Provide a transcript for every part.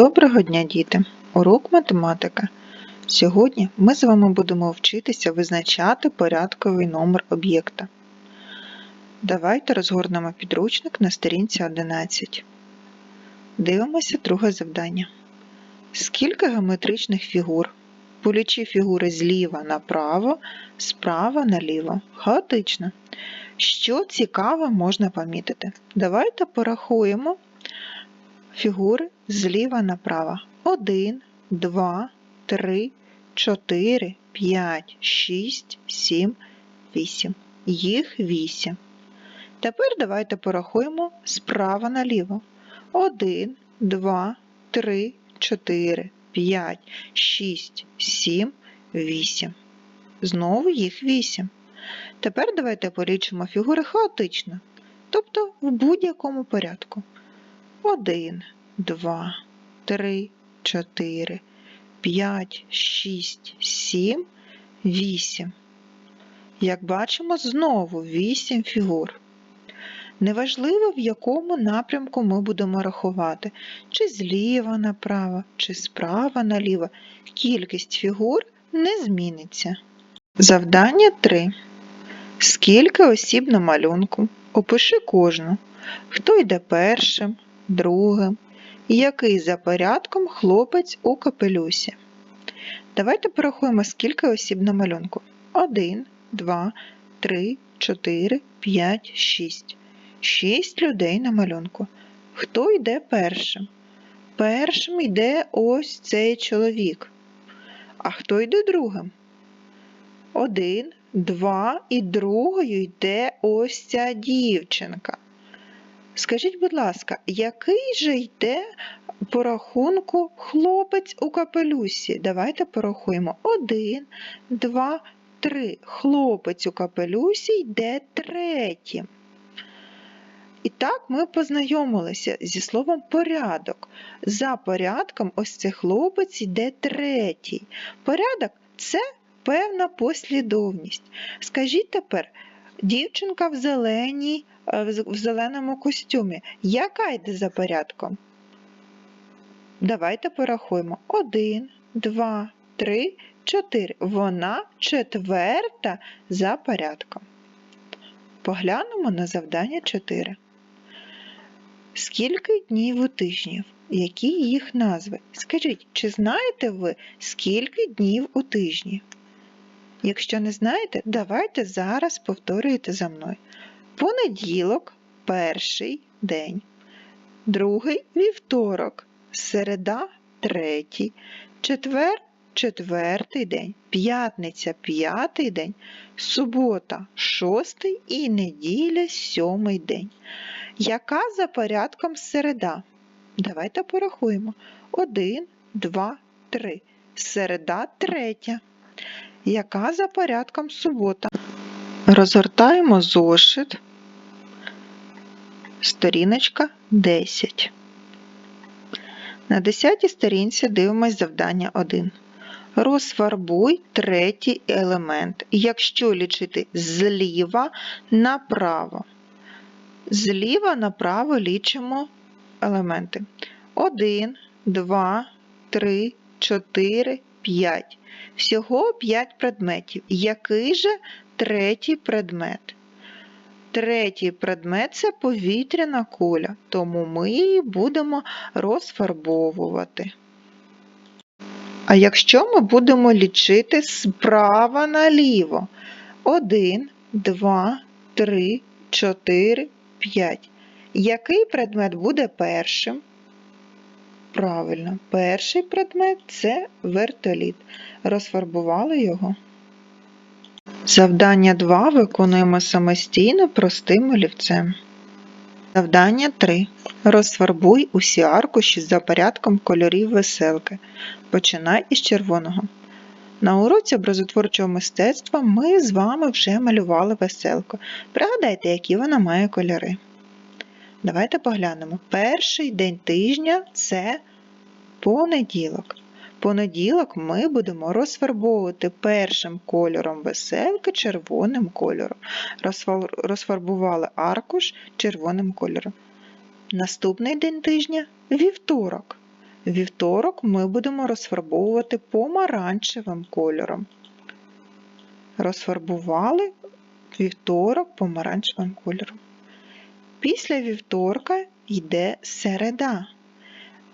Доброго дня, діти! Урок математика. Сьогодні ми з вами будемо вчитися визначати порядковий номер об'єкта. Давайте розгорнемо підручник на сторінці 11. Дивимося друге завдання. Скільки геометричних фігур? Полічи фігури зліва направо, справа наліво. Хаотично. Що цікаве можна помітити? Давайте порахуємо фігури зліва направо. 1, 2, 3, 4, 5, 6, 7, 8. Їх 8. Тепер давайте порахуємо справа наліво. 1, 2, 3, 4, 5, 6, 7, 8. Знову їх 8. Тепер давайте полічимо фігури хаотично, тобто в будь-якому порядку. 1, 2, 3, 4, 5, 6, 7, 8. Як бачимо, знову 8 фігур. Неважливо, в якому напрямку ми будемо рахувати, чи зліва направо, чи справа наліво, кількість фігур не зміниться. Завдання 3. Скільки осіб на малюнку? Опиши кожну. Хто йде першим, другим, і який за порядком хлопець у капелюсі. Давайте порахуємо, скільки осіб на малюнку. 1, 2, 3, 4, 5, 6. 6 людей на малюнку. Хто йде першим? Першим йде ось цей чоловік. А хто йде другим? Один, два і другою йде ось ця дівчинка. Скажіть, будь ласка, який же йде по рахунку хлопець у капелюсі? Давайте порахуємо. Один, два, три. Хлопець у капелюсі йде третім. І так ми познайомилися зі словом порядок. За порядком ось цей хлопець йде третій. Порядок це певна послідовність. Скажіть тепер, дівчинка в зеленій в зеленому костюмі. Яка йде за порядком? Давайте порахуємо. Один, два, три, чотири. Вона четверта за порядком. Поглянемо на завдання 4. Скільки днів у тижнів? Які їх назви? Скажіть, чи знаєте ви, скільки днів у тижні? Якщо не знаєте, давайте зараз повторюйте за мною. Понеділок перший день, другий вівторок, середа третій, четвер четвертий день, п'ятниця п'ятий день, субота шостий і неділя сьомий день. Яка за порядком середа? Давайте порахуємо. Один, два, три. Середа третя. Яка за порядком субота? Розгортаємо зошит. Сторіночка 10. На 10 сторінці дивимось завдання 1. Розфарбуй третій елемент, якщо лічити зліва направо. Зліва направо лічимо елементи. 1, 2, 3, 4, 5. Всього 5 предметів. Який же третій предмет? Третій предмет це повітряна куля, тому ми її будемо розфарбовувати. А якщо ми будемо лічити справа наліво 1, 2, 3, 4, 5. Який предмет буде першим? Правильно, перший предмет це вертоліт. Розфарбували його. Завдання 2 виконуємо самостійно простим олівцем. Завдання 3. Розфарбуй усі аркуші за порядком кольорів веселки. Починай із червоного. На уроці образотворчого мистецтва ми з вами вже малювали веселку. Пригадайте, які вона має кольори. Давайте поглянемо. Перший день тижня це понеділок. Понеділок ми будемо розфарбовувати першим кольором веселки червоним кольором. Розфарбували аркуш червоним кольором. Наступний день тижня вівторок. Вівторок ми будемо розфарбовувати помаранчевим кольором. Розфарбували вівторок помаранчевим кольором. Після вівторка йде середа.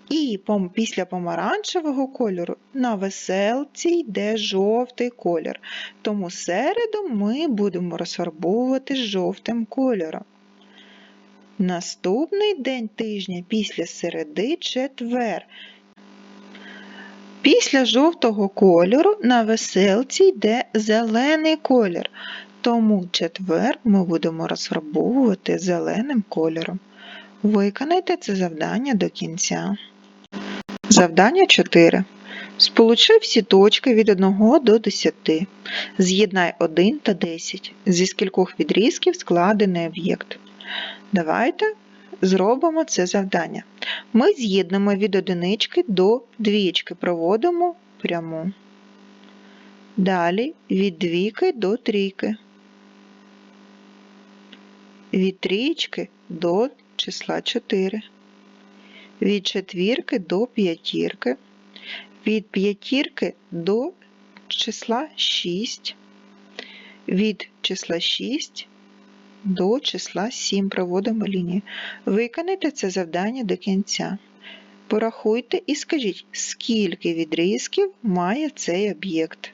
І після помаранчевого кольору на веселці йде жовтий колір. Тому середу ми будемо розфарбовувати жовтим кольором. Наступний день тижня після середи четвер. Після жовтого кольору на веселці йде зелений колір. Тому четвер ми будемо розфарбовувати зеленим кольором. Виконайте це завдання до кінця. Завдання 4. Сполучи всі точки від 1 до 10. З'єднай 1 та 10. Зі скількох відрізків складений об'єкт. Давайте зробимо це завдання. Ми з'єднемо від одинички до двічки, проводимо пряму. Далі від двійки до трійки. Від трійки до числа 4. Від четвірки до п'ятірки. Від п'ятірки до числа 6. Від числа 6 до числа 7 проводимо лінію. Виконайте це завдання до кінця. Порахуйте і скажіть, скільки відрізків має цей об'єкт.